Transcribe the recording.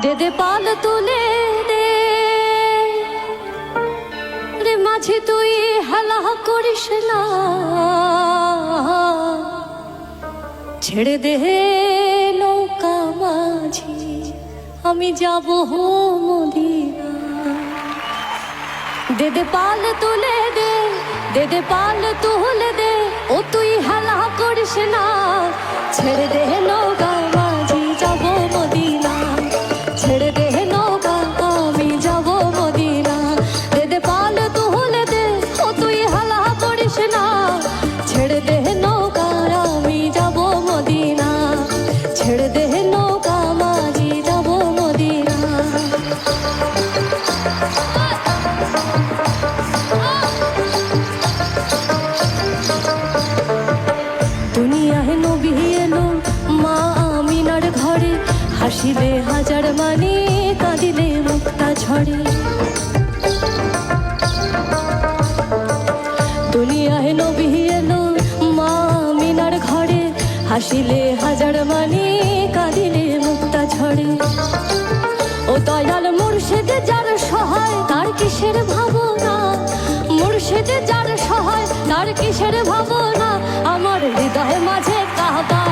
দে দে পাল তুলে দে। রে মাঝে, তুই হেলা করিস না। ছেড়ে দে নৌকা মাঝি, আমি যাব মদিনা। দে দে পাল তুলে দে দে দে পাল তুলে দে, ও তুই হেলা করিস না। ছেড়ে দে ছেড়ে দে নৌকা আমি যাব মদিনা ছেড়ে দে নৌকা মাঝি যাব মদিনা দুনিয়ায় নবী এলো মা আমিনার ঘরে হাসিলে হাজার মানে কাঁদিলে মুক্তা ঝরে হাসিলে হাজার মানে কাঁদিলে মুক্তা ঝরে। ও দয়াল মুর্শিদ যার সহায়, তার কিসের ভাবনা? মুর্শিদ যার সহায়, তার কিসের ভাবনা? আমার হৃদয় মাঝে কাহবা